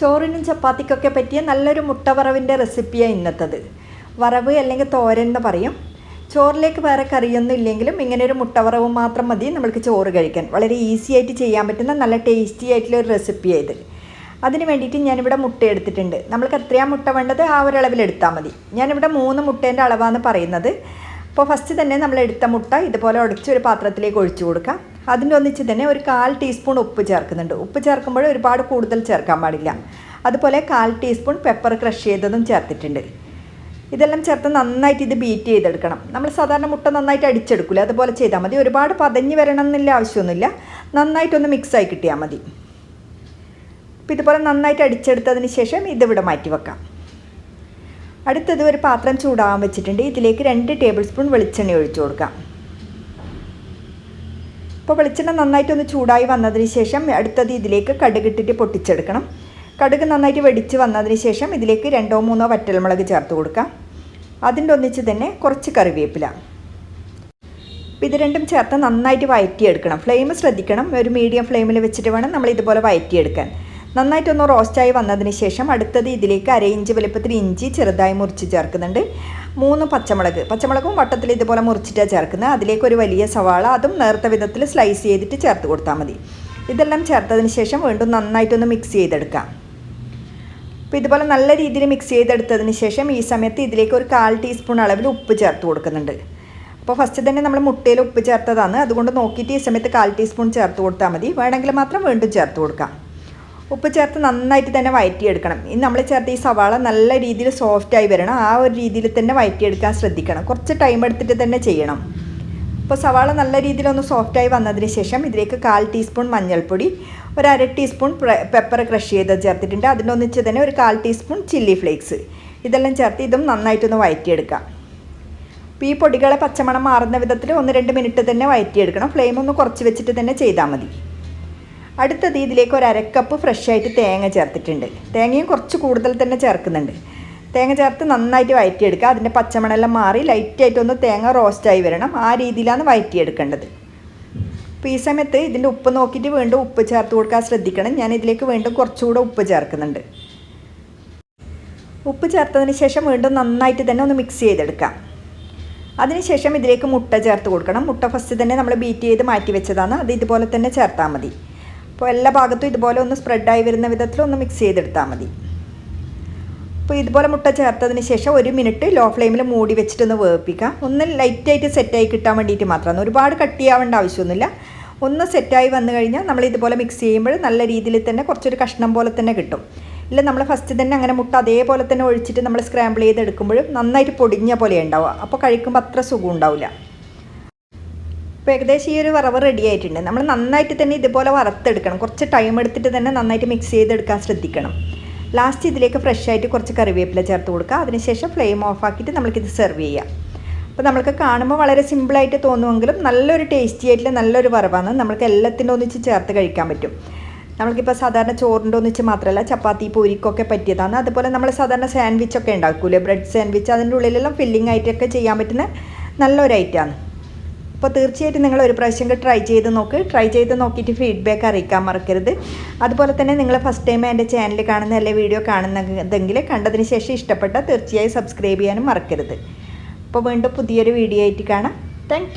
ചോറിനും ചപ്പാത്തിക്കൊക്കെ പറ്റിയ നല്ലൊരു മുട്ട വറവിന്റെ റെസിപ്പിയാണ് ഇന്നത്തത്. വറവ് അല്ലെങ്കിൽ തോരൻ എന്ന് പറയും. ചോറിലേക്ക് വേറെ കറിയൊന്നും ഇല്ലെങ്കിലും ഇങ്ങനെ ഒരു മുട്ട വറവ് മാത്രം മതി. നമ്മൾക്ക് ചോറ് കഴിക്കാൻ. വളരെ ഈസി ആയിട്ട് ചെയ്യാൻ പറ്റുന്ന നല്ല ടേസ്റ്റി ആയിട്ടുള്ള ഒരു റെസിപ്പിയാണ് ഇത് അതിന് വേണ്ടിയിട്ട് ഞാനിവിടെ മുട്ട എടുത്തിട്ടുണ്ട്. നമ്മൾക്ക് എത്രയാണ് മുട്ട വേണ്ടത് ആ ഒരളവിൽ എടുത്താൽ മതി. ഞാനിവിടെ മൂന്ന് മുട്ടേന്റെ അളവാണ് പറയുന്നത്. അപ്പോൾ ഫസ്റ്റ് തന്നെ നമ്മൾ എടുത്ത മുട്ട ഇതുപോലെ ഉടച്ച് ഒരു പാത്രത്തിലേക്ക് ഒഴിച്ചു കൊടുക്കാം. അതിന്റെ ഒന്നിച്ച് തന്നെ ഒരു കാൽ ടീസ്പൂൺ ഉപ്പ് ചേർക്കുന്നുണ്ട്. ഉപ്പ് ചേർക്കുമ്പോൾ ഒരുപാട് കൂടുതൽ ചേർക്കാൻ പാടില്ല. അതുപോലെ കാൽ ടീസ്പൂൺ പെപ്പർ ക്രഷ് ചെയ്തതും ചേർത്തിട്ടുണ്ട്. ഇതെല്ലാം ചേർത്ത് നന്നായിട്ട് ഇത് ബീറ്റ് ചെയ്തെടുക്കണം. നമ്മൾ സാധാരണ മുട്ട നന്നായിട്ട് അടിച്ചെടുക്കില്ല അതുപോലെ ചെയ്താൽ മതി. ഒരുപാട് പതഞ്ഞ് വരണം എന്നില്ല ആവശ്യമൊന്നുമില്ല. നന്നായിട്ടൊന്ന് മിക്സായി കിട്ടിയാൽ മതി. അപ്പോൾ ഇതുപോലെ നന്നായിട്ട് അടിച്ചെടുത്തതിന് ശേഷം ഇതിവിടെ മാറ്റി വെക്കാം. അടുത്തത് ഒരു പാത്രം ചൂടാകാൻ വെച്ചിട്ടുണ്ട്. ഇതിലേക്ക് രണ്ട് ടേബിൾ സ്പൂൺ വെളിച്ചെണ്ണ ഒഴിച്ചു കൊടുക്കാം. ഇപ്പോൾ വെളിച്ചെണ്ണ നന്നായിട്ടൊന്ന് ചൂടായി വന്നതിന് ശേഷം അടുത്തത് ഇതിലേക്ക് കടുകിട്ടിട്ട് പൊട്ടിച്ചെടുക്കണം. കടുക് നന്നായിട്ട് വെടിച്ച് വന്നതിന് ശേഷം ഇതിലേക്ക് രണ്ടോ മൂന്നോ വറ്റൽമുളക് ചേർത്ത് കൊടുക്കാം. അതിന്റെ ഒന്നിച്ച് തന്നെ കുറച്ച് കറിവേപ്പില. അപ്പോൾ ഇത് രണ്ടും ചേർത്ത് നന്നായിട്ട് വയറ്റിയെടുക്കണം. ഫ്ലെയിം ശ്രദ്ധിക്കണം. ഒരു മീഡിയം ഫ്ലെയിമിൽ വെച്ചിട്ട് വേണം നമ്മൾ ഇതുപോലെ വയറ്റിയെടുക്കാൻ. നന്നായിട്ടൊന്ന് റോസ്റ്റായി വന്നതിന് ശേഷം അടുത്തത് ഇതിലേക്ക് അര ഇഞ്ച് വലുപ്പത്തിൽ ഇഞ്ചി ചെറുതായി മുറിച്ച് ചേർക്കുന്നുണ്ട്. മൂന്ന് പച്ചമുളക്. പച്ചമുളകും വട്ടത്തിൽ ഇതുപോലെ മുറിച്ചിട്ടാണ് ചേർക്കുന്നത്. അതിലേക്ക് ഒരു വലിയ സവാള അതും നേർത്ത വിധത്തിൽ സ്ലൈസ് ചെയ്തിട്ട് ചേർത്ത് കൊടുത്താൽ മതി. ഇതെല്ലാം ചേർത്തതിന് ശേഷം വീണ്ടും നന്നായിട്ടൊന്ന് മിക്സ് ചെയ്തെടുക്കാം. അപ്പോൾ ഇതുപോലെ നല്ല രീതിയിൽ മിക്സ് ചെയ്തെടുത്തതിന് ശേഷം ഈ സമയത്ത് ഇതിലേക്ക് ഒരു കാൽ ടീസ്പൂൺ അളവിൽ ഉപ്പ് ചേർത്ത് കൊടുക്കുന്നുണ്ട്. അപ്പോൾ ഫസ്റ്റ് തന്നെ നമ്മൾ മുട്ടയിൽ ഉപ്പ് ചേർത്തതാണ്. അതുകൊണ്ട് നോക്കിയിട്ട് ഈ സമയത്ത് കാൽ ടീസ്പൂൺ ചേർത്ത് കൊടുത്താൽ മതി. വേണമെങ്കിൽ മാത്രം വീണ്ടും ചേർത്ത് കൊടുക്കാം. ഉപ്പ് ചേർത്ത് നന്നായിട്ട് തന്നെ വയറ്റിയെടുക്കണം. ഇനി നമ്മൾ ചേർത്ത് ഈ സവാള നല്ല രീതിയിൽ സോഫ്റ്റായി വരണം. ആ ഒരു രീതിയിൽ തന്നെ വയറ്റിയെടുക്കാൻ ശ്രദ്ധിക്കണം. കുറച്ച് ടൈം എടുത്തിട്ട് തന്നെ ചെയ്യണം. അപ്പോൾ സവാള നല്ല രീതിയിലൊന്ന് സോഫ്റ്റായി വന്നതിന് ശേഷം ഇതിലേക്ക് കാൽ ടീസ്പൂൺ മഞ്ഞൾപ്പൊടി ഒരു അര ടീസ്പൂൺ പെപ്പർ ക്രഷ് ചെയ്ത് ചേർത്തിട്ടുണ്ട്. അതിനൊന്നിച്ച് തന്നെ ഒരു കാൽ ടീസ്പൂൺ ചില്ലി ഫ്ലേക്സ് ഇതെല്ലാം ചേർത്ത് ഇതും നന്നായിട്ടൊന്ന് വയറ്റിയെടുക്കാം. അപ്പോൾ ഈ പൊടികളെ പച്ചമണം മാറുന്ന വിധത്തിൽ ഒന്ന് രണ്ട് മിനിറ്റ് തന്നെ വയറ്റിയെടുക്കണം. ഫ്ലെയിം ഒന്ന് കുറച്ച് വെച്ചിട്ട് തന്നെ ചെയ്താൽ മതി. അടുത്തത് ഇതിലേക്ക് ഒരു അരക്കപ്പ് ഫ്രഷ് ആയിട്ട് തേങ്ങ ചേർത്തിട്ടുണ്ട്. തേങ്ങയും കുറച്ച് കൂടുതൽ തന്നെ ചേർക്കുന്നുണ്ട്. തേങ്ങ ചേർത്ത് നന്നായിട്ട് വയറ്റിയെടുക്കുക. അതിന്റെ പച്ചമണെല്ലാം മാറി ലൈറ്റായിട്ടൊന്ന് തേങ്ങ റോസ്റ്റായി വരണം. ആ രീതിയിലാണ് വയറ്റിയെടുക്കേണ്ടത്. അപ്പോൾ ഈ സമയത്ത് ഇതിന്റെ ഉപ്പ് നോക്കിയിട്ട് വീണ്ടും ഉപ്പ് ചേർത്ത് കൊടുക്കാൻ ശ്രദ്ധിക്കണം. ഞാൻ ഇതിലേക്ക് വീണ്ടും കുറച്ചുകൂടെ ഉപ്പ് ചേർക്കുന്നുണ്ട്. ഉപ്പ് ചേർത്തതിന് ശേഷം വീണ്ടും നന്നായിട്ട് തന്നെ ഒന്ന് മിക്സ് ചെയ്തെടുക്കാം. അതിനുശേഷം ഇതിലേക്ക് മുട്ട ചേർത്ത് കൊടുക്കണം. മുട്ട ഫസ്റ്റ് തന്നെ നമ്മൾ ബീറ്റ് ചെയ്ത് മാറ്റി വെച്ചതാണ്. അത് ഇതുപോലെ തന്നെ ചേർത്താൽ മതി. അപ്പോൾ എല്ലാ ഭാഗത്തും ഇതുപോലെ ഒന്ന് സ്പ്രെഡായി വരുന്ന വിധത്തിൽ ഒന്ന് മിക്സ് ചെയ്തെടുത്താൽ മതി. അപ്പോൾ ഇതുപോലെ മുട്ട ചേർത്തതിന് ശേഷം ഒരു മിനിറ്റ് ലോ ഫ്ലെയിമിൽ മൂടി വെച്ചിട്ട് ഒന്ന് വേവിപ്പിക്കാം ഒന്ന് ലൈറ്റായിട്ട് സെറ്റായി കിട്ടാൻ വേണ്ടിയിട്ട് മാത്രമാണ് ഒരുപാട് കട്ടിയാവേണ്ട ആവശ്യമൊന്നുമില്ല. ഒന്ന് സെറ്റായി വന്നു കഴിഞ്ഞാൽ നമ്മൾ ഇതുപോലെ മിക്സ് ചെയ്യുമ്പോൾ നല്ല രീതിയിൽ തന്നെ കുറച്ചൊരു കഷ്ണം പോലെ തന്നെ കിട്ടും. ഇല്ല നമ്മൾ ഫസ്റ്റ് തന്നെ അങ്ങനെ മുട്ട അതേപോലെ തന്നെ ഒഴിച്ചിട്ട് നമ്മൾ സ്ക്രാമ്പിൾ ചെയ്തെടുക്കുമ്പോഴും നന്നായിട്ട് പൊടിഞ്ഞ പോലെ ഉണ്ടാവുക. അപ്പോൾ കഴിക്കുമ്പോൾ അത്ര സുഖം ഉണ്ടാവില്ല. ഇപ്പോൾ ഏകദേശം ഈ ഒരു വറവ് റെഡി ആയിട്ടുണ്ട്. നമ്മൾ നന്നായിട്ട് തന്നെ ഇതുപോലെ വറുത്തെടുക്കണം. കുറച്ച് ടൈം എടുത്തിട്ട് തന്നെ നന്നായിട്ട് മിക്സ് ചെയ്തെടുക്കാൻ ശ്രദ്ധിക്കണം. ലാസ്റ്റ് ഇതിലേക്ക് ഫ്രഷ് ആയിട്ട് കുറച്ച് കറിവേപ്പില ചേർത്ത് കൊടുക്കുക. അതിനുശേഷം ഫ്ലെയിം ഓഫ് ആക്കിയിട്ട് നമ്മൾക്കിത് സെർവ് ചെയ്യാം. അപ്പോൾ നമ്മൾക്ക് കാണുമ്പോൾ വളരെ സിമ്പിളായിട്ട് തോന്നുമെങ്കിലും നല്ലൊരു ടേസ്റ്റി ആയിട്ടുള്ള നല്ലൊരു വറവാണ്. നമുക്ക് എല്ലാത്തിന്റെ ഒന്നിച്ച് ചേർത്ത് കഴിക്കാൻ പറ്റും. നമ്മൾക്കിപ്പോൾ സാധാരണ ചോറിന്റെ ഒന്നിച്ച് മാത്രമല്ല ചപ്പാത്തി പൂരിക്കൊക്കെ പറ്റിയതാണ്. അതുപോലെ നമ്മൾ സാധാരണ സാൻഡ്വിച്ചൊക്കെ ഉണ്ടാക്കൂലേ? ബ്രെഡ് സാൻഡ്വിച്ച് അതിന്റെ ഉള്ളിലെല്ലാം ഫില്ലിംഗ് ആയിട്ടൊക്കെ ചെയ്യാൻ പറ്റുന്ന നല്ലൊരു ഐറ്റമാണ് അപ്പോൾ തീർച്ചയായിട്ടും നിങ്ങൾ ഒരു പ്രാവശ്യം ട്രൈ ചെയ്ത് നോക്ക്. ട്രൈ ചെയ്ത് നോക്കിയിട്ട് ഫീഡ്ബാക്ക് അറിയിക്കാൻ മറക്കരുത്. അതുപോലെ തന്നെ നിങ്ങൾ ഫസ്റ്റ് ടൈം എന്റെ ചാനൽ കാണുന്ന അല്ലെ വീഡിയോ കാണുന്നതെങ്കിൽ കണ്ടതിന് ശേഷം ഇഷ്ടപ്പെട്ടാൽ തീർച്ചയായും സബ്സ്ക്രൈബ് ചെയ്യാനും മറക്കരുത്. അപ്പോൾ വീണ്ടും പുതിയൊരു വീഡിയോ ആയിട്ട് കാണാം. താങ്ക്